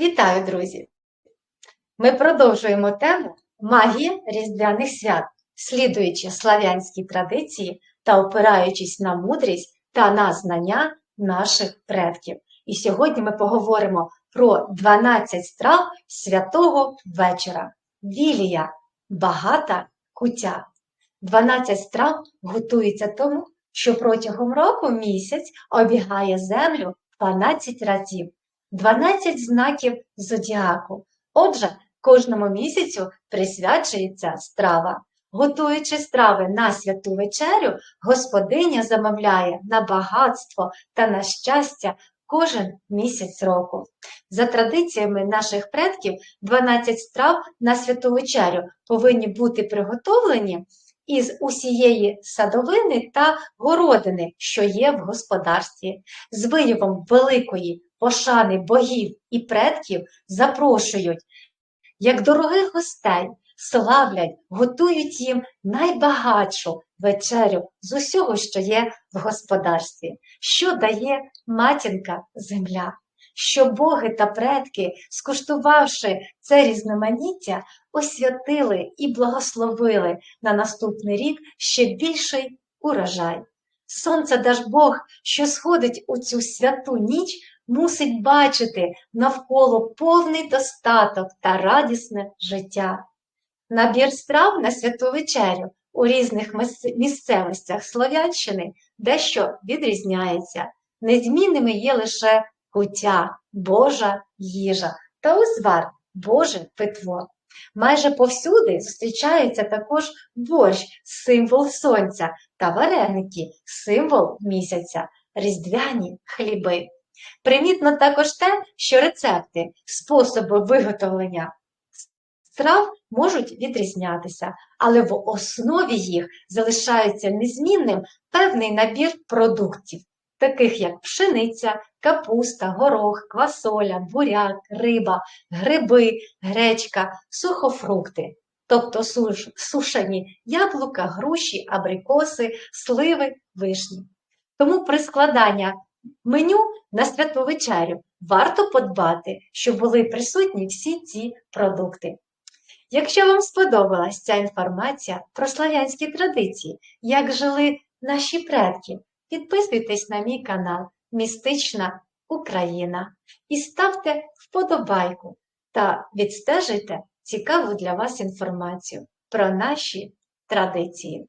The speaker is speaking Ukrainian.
Вітаю, друзі! Ми продовжуємо тему магія різдвяних свят, слідуючи слав'янській традиції та опираючись на мудрість та на знання наших предків. І сьогодні ми поговоримо про 12 страв святого вечора. Вілія багата кутя. 12 страв готується тому, що протягом року місяць обігає землю 12 разів. 12 знаків зодіаку. Отже, кожному місяцю присвячується страва. Готуючи страви на святу вечерю, господиня замовляє на багатство та на щастя кожен місяць року. За традиціями наших предків, 12 страв на святу вечерю повинні бути приготовлені із усієї садовини та городини, що є в господарстві, з виявом великої пошани богів і предків запрошують, як дорогих гостей, славлять, готують їм найбагатшу вечерю з усього, що є в господарстві, що дає матінка земля. Що боги та предки, скуштувавши це різноманіття, освятили і благословили на наступний рік ще більший урожай. Сонце даж Бог, що сходить у цю святу ніч, мусить бачити навколо повний достаток та радісне життя. Набір страв на святу вечерю у різних місцевостях Слов'янщини дещо відрізняється. Незмінними є лише куття, Божа їжа та узвар Боже питво. Майже повсюди зустрічається також борщ, символ сонця, та вареники, символ місяця, різдвяні хліби. Примітно також те, що рецепти, способи виготовлення страв можуть відрізнятися, але в основі їх залишається незмінним певний набір продуктів, таких як пшениця, капуста, горох, квасоля, буряк, риба, гриби, гречка, сухофрукти. Тобто сушені яблука, груші, абрикоси, сливи, вишні. Тому при складанні меню на святу вечерю варто подбати, щоб були присутні всі ці продукти. Якщо вам сподобалась ця інформація про славянські традиції, як жили наші предки, підписуйтесь на мій канал Містична Україна і ставте вподобайку та відстежуйте цікаву для вас інформацію про наші традиції.